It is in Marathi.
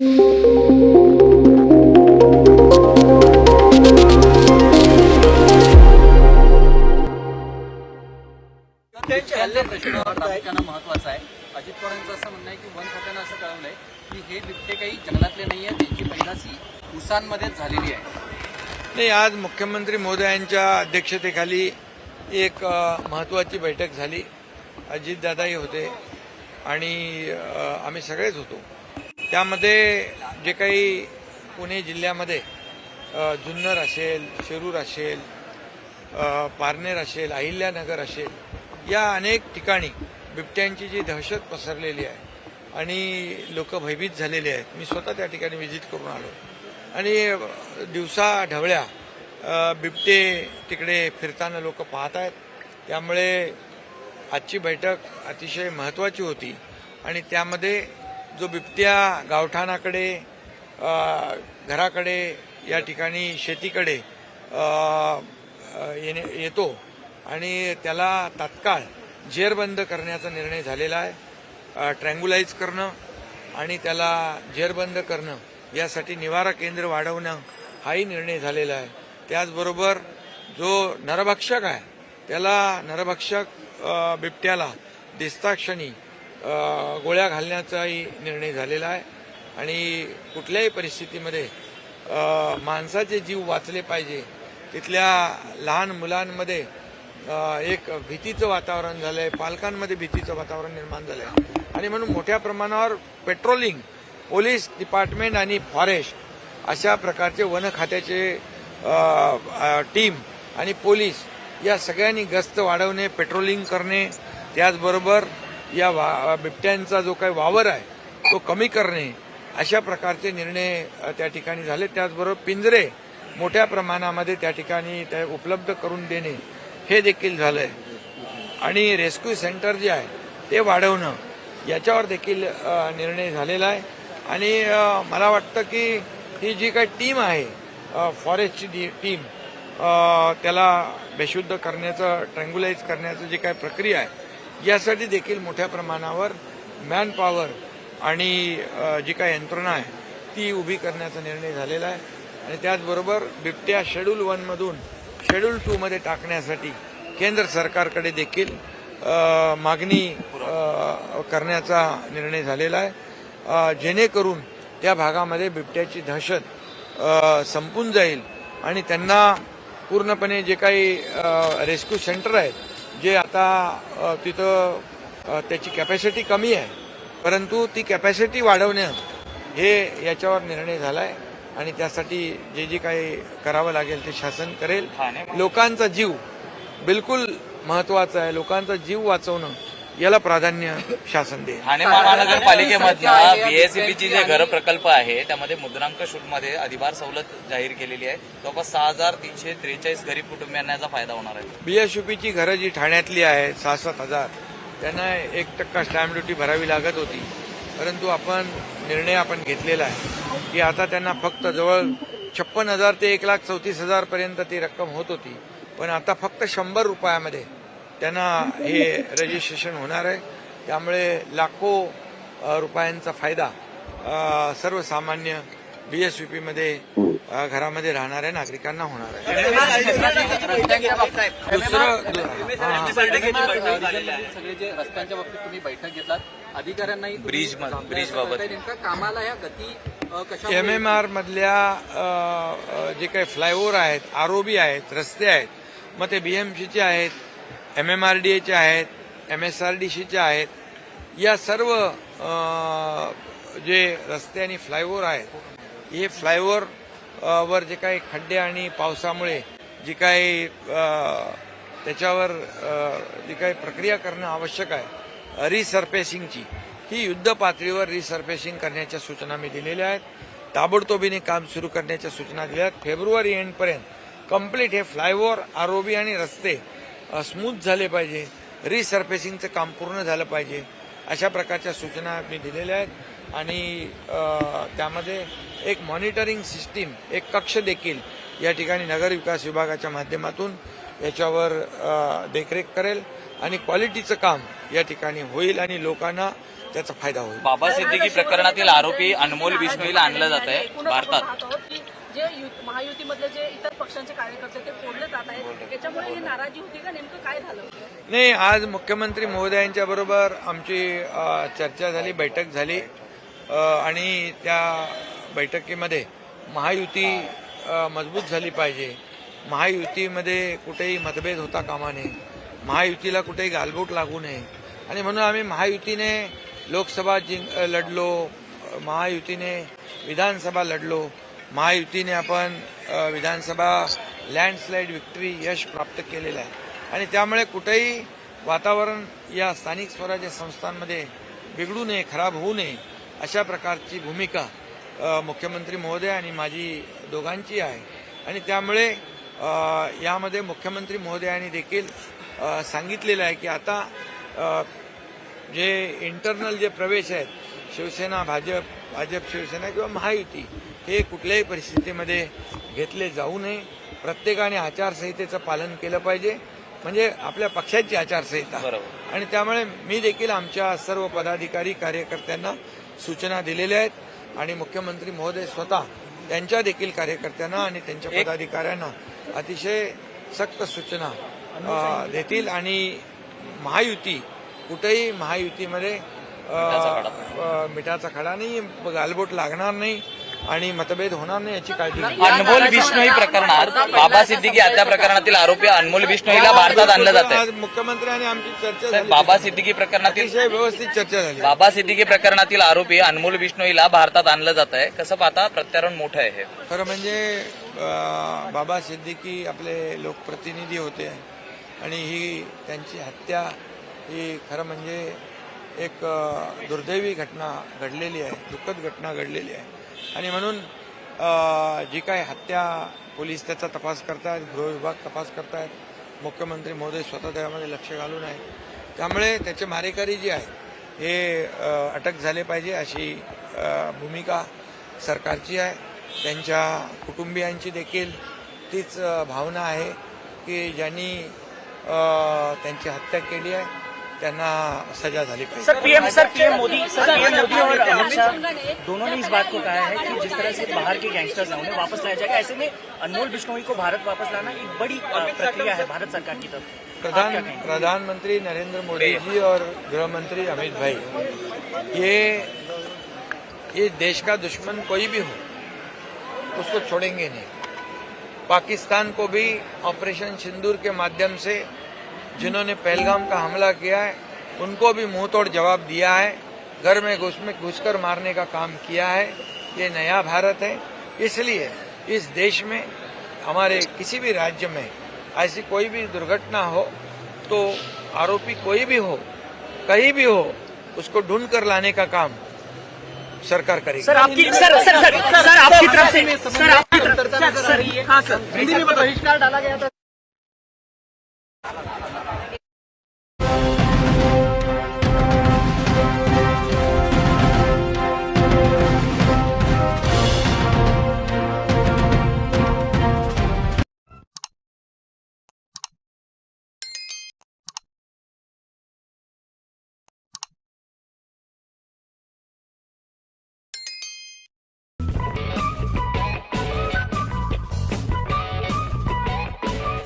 प्रश्न महत्त्वाचा आहे. अजित पवारांचं असं म्हणणं आहे की वन खात्यानं असं कळवलंय की हे बिबटे काही जंगलातले नाही आहेत त्यांची पैदाशी उसांमध्येच झालेली आहे. नाही आज मुख्यमंत्री महोदयांच्या अध्यक्षतेखाली एक महत्वाची महत्त्वाची बैठक झाली. अजितदादाही होते आणि आम्ही सगळेच होतो. त्यामध्ये जे काही पुणे जिल्ह्यामध्ये जुन्नर असेल शिरूर असेल पारनेर असेल अहिल्यानगर असेल या अनेक ठिकाणी बिबट्यांची जी दहशत पसरलेली आहे आणि लोक भयभीत झालेले आहेत मी स्वतः त्या ठिकाणी व्हिजिट करून आलो. आणि दिवसा ढवळ्या बिबटे तिकडे फिरताना लोक पाहत आहेत त्यामुळे आजची बैठक अतिशय महत्त्वाची होती आणि त्यामध्ये जो बिबट्या गावठाणाकडे घराकडे या ठिकाणी शेतीकडे येणे येतो आणि त्याला तात्काळ जेरबंद करण्याचा निर्णय झालेला आहे. ट्रँग्युलाइज करणं आणि त्याला जेरबंद करणं यासाठी निवारा केंद्र वाढवणं हाही निर्णय झालेला आहे. त्याचबरोबर जो नरभक्षक आहे त्याला नरभक्षक बिबट्याला दिसताक्षणी गोळ्या घालण्याचाही निर्णय झालेला आहे. आणि कुठल्याही परिस्थितीमध्ये माणसाचे जीव वाचले पाहिजे. तिथल्या लहान मुलांमध्ये एक भीतीचं वातावरण झालंय पालकांमध्ये भीतीचं वातावरण निर्माण झालंय. आणि म्हणून मोठ्या प्रमाणावर पेट्रोलिंग पोलीस डिपार्टमेंट आणि फॉरेस्ट अशा प्रकारचे वन खात्याचे टीम आणि पोलीस या सगळ्यांनी गस्त वाढवणे पेट्रोलिंग करणे त्याचबरोबर या वा बिबट्यांचा जो काही वावर आहे तो कमी करणे अशा प्रकारचे निर्णय त्या ठिकाणी झाले. त्याचबरोबर पिंजरे मोठ्या प्रमाणामध्ये त्या ठिकाणी ते उपलब्ध करून देणे हे देखील झालंय. आणि रेस्क्यू सेंटर जे आहे ते वाढवणं याच्यावर देखील निर्णय झालेला आहे. आणि मला वाटतं की ही जी काही टीम आहे फॉरेस्टची टीम त्याला बेशुद्ध करण्याचं ट्रँग्युलाइज करण्याचं जी काही प्रक्रिया आहे यासाठी देखील मोठ्या प्रमाणावर मॅनपॉवर आणि जी काही यंत्रणा आहे ती उभी करण्याचा निर्णय झालेला आहे. आणि त्याचबरोबर बिबट्या शेड्यूल वनमधून शेड्यूल टूमध्ये टाकण्यासाठी केंद्र सरकारकडे देखील मागणी करण्याचा निर्णय झालेला आहे. जेणेकरून त्या भागामध्ये बिबट्याची दहशत संपून जाईल आणि त्यांना पूर्णपणे जे काही रेस्क्यू सेंटर आहेत जे आता तिथं त्याची कॅपॅसिटी कमी आहे. परंतु ती कॅपॅसिटी वाढवणं हे याच्यावर निर्णय झाला आहे आणि त्यासाठी जे जे काही करावं लागेल ते शासन करेल. लोकांचा जीव बिलकुल महत्त्वाचा आहे. लोकांचा जीव वाचवणं याला प्राधान्य शासन देईल. ठाणे महानगरपालिकेमधनं बीएससीबीची जे घर प्रकल्प आहे त्यामध्ये मुद्रांक शुल्कमध्ये अधिभार सवलत जाहीर केलेली आहे. जवळपास सहा हजार तीनशे त्रेचाळीस गरीब कुटुंबियांना याचा फायदा होणार आहे. बीएसयूपीची घरं जी ठाण्यातली आहे सहा सात हजार त्यांना एक टक्का स्टॅम्प ड्युटी भरावी लागत होती. परंतु आपण निर्णय आपण घेतलेला आहे की आता त्यांना फक्त जवळ छप्पन हजार ते एक लाख चौतीस हजार पर्यंत ती रक्कम होत होती. पण आता फक्त शंभर रुपयामध्ये त्यांना हे रजिस्ट्रेशन होणार आहे. त्यामुळे लाखो रुपयांचा फायदा सर्वसामान्य बीएसयूपीमध्ये घरामध्ये राहणाऱ्या नागरिकांना होणार आहे. रस्त्यांच्या बाबतीत तुम्ही बैठक घेतलात अधिकाऱ्यांनाही ब्रिज- कामाला गती एम एम आर मधल्या जे काही फ्लायओव्हर आहेत आरओबी आहेत रस्ते आहेत मग ते बीएमसीचे आहेत एम एम आर डी एचे आहेत एम एस आर डी सीचे आहेत. या सर्व जे रस्ते आणि फ्लायओव्हर आहेत हे फ्लायओव्हर वर जे काही खड्डे आणि पावसामुळे जी काही त्याच्यावर जी काही प्रक्रिया करणं आवश्यक आहे रिसर्फेसिंगची ही युद्ध पातळीवर रिसर्फेसिंग करण्याच्या सूचना मी दिलेल्या आहेत. ताबडतोबीने काम सुरू करण्याच्या सूचना दिल्या आहेत. फेब्रुवारी एंडपर्यंत कंप्लीट हे फ्लायओव्हर आरओबी आणि रस्ते स्मूथ झाले पाहिजे. रिसर्फेसिंगचं काम पूर्ण झालं पाहिजे. अशा प्रकारच्या सूचना मी दिलेल्या आहेत. आणि त्यामध्ये एक मॉनिटरिंग सिस्टीम एक कक्ष देखील या ठिकाणी नगर विकास विभागाच्या माध्यमातून याच्यावर देखरेख करेल आणि क्वालिटीचं काम या ठिकाणी होईल आणि लोकांना त्याचा फायदा होईल. बाबा सिद्दीकी प्रकरणातील आरोपी अनमोल बिश्नोईला आणलं जात आहे भारतात. जे यु- महायुतीमधले जे इतर पक्षांचे कार्यकर्ते ते फोडले जात आहेत त्याच्यामुळे ही नाराजी होती का? नेमकं काय झालं? नाही आज मुख्यमंत्री महोदयांच्या बरोबर आमची चर्चा झाली बैठक झाली. आणि त्या बैठकीमध्ये महायुती मजबूत झाली पाहिजे. महायुतीमध्ये कुठेही मतभेद होता कामा नये. महायुतीला कुठेही गालबोट लागू नये. आणि म्हणून आम्ही महायुतीने लोकसभा जिंक लढलो महायुतीने विधानसभा लढलो. महायुतीने आपण विधानसभा लँडस्लाईड विक्ट्री यश प्राप्त केलेलं आहे. आणि त्यामुळे कुठेही वातावरण या स्थानिक स्वराज्य संस्थांमध्ये बिघडू नये खराब होऊ नये अशा प्रकारची भूमिका मुख्यमंत्री महोदय आणि माझी दोघांची आहे. आणि त्यामुळे यामध्ये मुख्यमंत्री महोदयांनी देखील सांगितलेलं आहे की आता जे इंटरनल जे प्रवेश आहेत शिवसेना भाजप भाजप शिवसेना किंवा महायुती हे कुठल्याही परिस्थितीमध्ये घेतले जाऊ नये. प्रत्येकाने आचारसंहितेचं पालन केलं पाहिजे. म्हणजे आपल्या पक्षाची आचारसंहिता. आणि त्यामुळे मी देखील आमच्या सर्व पदाधिकारी कार्यकर्त्यांना सूचना दिलेल्या आहेत. आणि मुख्यमंत्री महोदय स्वतः त्यांच्या देखील कार्यकर्त्यांना आणि त्यांच्या पदाधिकाऱ्यांना अतिशय सक्त सूचना देतील. आणि महायुती कुठेही महायुतीमध्ये मिठाचा खडा. नाही गालबोट लागणार नाही आणि मतभेद होणार नाही याची काळजी. अनमोल बिश्नोई प्रकरणात बाबा सिद्दीकी हत्या प्रकरणातील आरोपी अनमोल बिश्नोईला भारतात आणलं जात आहे आज मुख्यमंत्री आणि आमची चर्चा झाली. बाबा सिद्दीकी प्रकरणातील अतिशय व्यवस्थित चर्चा झाली. बाबा सिद्दीकी प्रकरणातील आरोपी अनमोल बिश्नोईला भारतात आणलं जात आहे कसं पाहता? प्रत्यारोप मोठं आहे हे. खरं म्हणजे बाबा सिद्दीकी आपले लोकप्रतिनिधी होते आणि ही त्यांची हत्या ही खरं म्हणजे एक दुर्दैवी घटना घडलेली आहे दुःखद घटना घडलेली आहे. आणि म्हणून जी काही हत्या पोलीस त्याचा तपास करतायत गृहविभाग तपास करतायत मुख्यमंत्री महोदय स्वतः त्यामध्ये लक्ष घालून आहे त्यामुळे त्याचे मारेकरी जी आहे हे अटक झाले पाहिजे अशी भूमिका सरकारची आहे. त्यांच्या कुटुंबियांची देखील तीच भावना आहे की ज्यांनी त्यांची हत्या केली आहे. त्यांना सजा झाली पाहिजे. Sir PM sir PM Modi sir PM Modi और अमित शाह दोनों ने इस बात को कहा है कि जिस तरह से बाहर के गैंगस्टर्स हैं उन्हें वापस लाया जाएगा ऐसे में अनमोल बिश्नोई को भारत वापस लाना एक बड़ी प्रक्रिया है भारत सरकार की तरफ़। प्रधान प्रधानमंत्री नरेंद्र मोदी जी और गृह मंत्री अमित भाई ये ये देश का दुश्मन कोई भी हो उसको छोड़ेंगे नहीं। पाकिस्तान को भी ऑपरेशन सिंदूर के माध्यम से जिन्होंने पहलगाम का हमला किया है उनको भी मुँह तोड़ जवाब दिया है घर में घुस में घुसकर मारने का काम किया है ये नया भारत है इसलिए इस देश में हमारे किसी भी राज्य में ऐसी कोई भी दुर्घटना हो तो आरोपी कोई भी हो कहीं भी हो उसको ढूंढ कर लाने का काम सरकार करेगी सर आपकी सर सर सर सर आपकी तरफ़ से सर आपकी तरफ़ हाँ में बहिष्कार डाला गया था